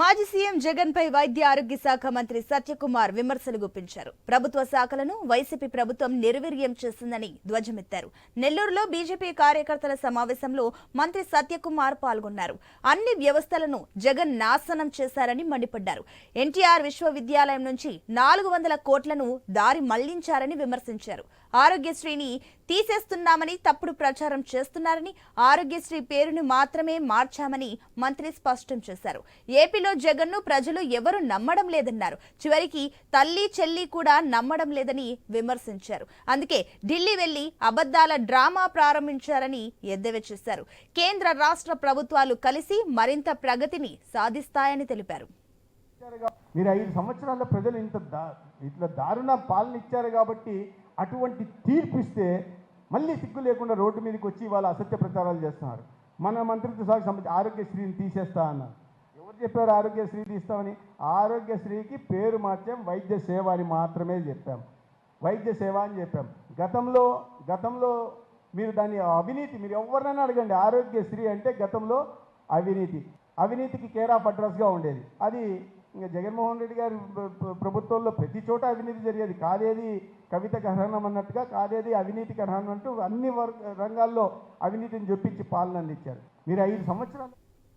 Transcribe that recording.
మాజీ సీఎం జగన్ పై వైద్య ఆరోగ్య శాఖ మంత్రి సత్యకుమార్ విమర్శలు గుప్పించారు. ప్రభుత్వ శాఖలను వైసీపీ ప్రభుత్వం నిర్వీర్యం చేసిందని ధ్వజమెత్తారు. నెల్లూరులో బీజేపీ కార్యకర్తల సమావేశంలో మంత్రి సత్యకుమార్ పాల్గొన్నారు. అన్ని వ్యవస్థలను జగన్ నాశనం చేశారని మండిపడ్డారు. ఎన్టీఆర్ విశ్వవిద్యాలయం నుంచి నాలుగు వందల కోట్లను దారి మళ్ళించారని విమర్శించారు. ఆరోగ్యశ్రీని తీసేస్తున్నామని తప్పుడు ప్రచారం చేస్తున్నారని ఆరోగ్యశ్రీ పేరును మాత్రమే మార్చామని మంత్రి స్పష్టం చేశారు. ఏపీ జగన్ జగన్ను ప్రజలు ఎవరు నమ్మడం లేదన్నారు. చివరికి తల్లి చెల్లి కూడా నమ్మడం లేదని విమర్శించారు. అందుకే ఢిల్లీ వెళ్ళి అబద్దాల డ్రామా ప్రారంభించారని ఎద్దేవా చేశారు. కేంద్ర రాష్ట్ర ప్రభుత్వాలు కలిసి మరింత ప్రగతిని సాధిస్తాయని తెలిపారు. మీరు ఐదు సంవత్సరాల్లో ప్రజలు ఇంత దా ఇట్లా దారుణ పాలన ఇచ్చారు కాబట్టి అటువంటి తీర్పు ఇస్తే మళ్ళీ సిగ్గు లేకుండా రోడ్డు మీదకి వచ్చి వాళ్ళు అసత్య ప్రచారాలు చేస్తున్నారు. మన మంత్రిత్వ శాఖ సంబంధించి ఆరోగ్యశ్రీని తీసేస్తా అన్నారు. ఎవరు చెప్పారు ఆరోగ్యశ్రీ తీస్తామని ఆరోగ్యశ్రీకి పేరు మార్చాం వైద్య సేవ అని మాత్రమే చెప్పాం. వైద్య సేవ అని చెప్పాం. గతంలో గతంలో మీరు దాని అవినీతి మీరు ఎవరినైనా అడగండి. ఆరోగ్యశ్రీ అంటే గతంలో అవినీతి. అవినీతికి కేర్ ఆఫ్ అడ్రస్గా ఉండేది. అది ఇంకా జగన్మోహన్ రెడ్డి గారి ప్రభుత్వంలో ప్రతి చోట అవినీతి జరిగేది. కాదేది కవిత గ్రహణం అన్నట్టుగా కాదేది అవినీతి గ్రహణం అంటూ అన్ని వర్గ రంగాల్లో అవినీతిని చొప్పించి పాలన అందించారు. మీరు ఐదు సంవత్సరాలు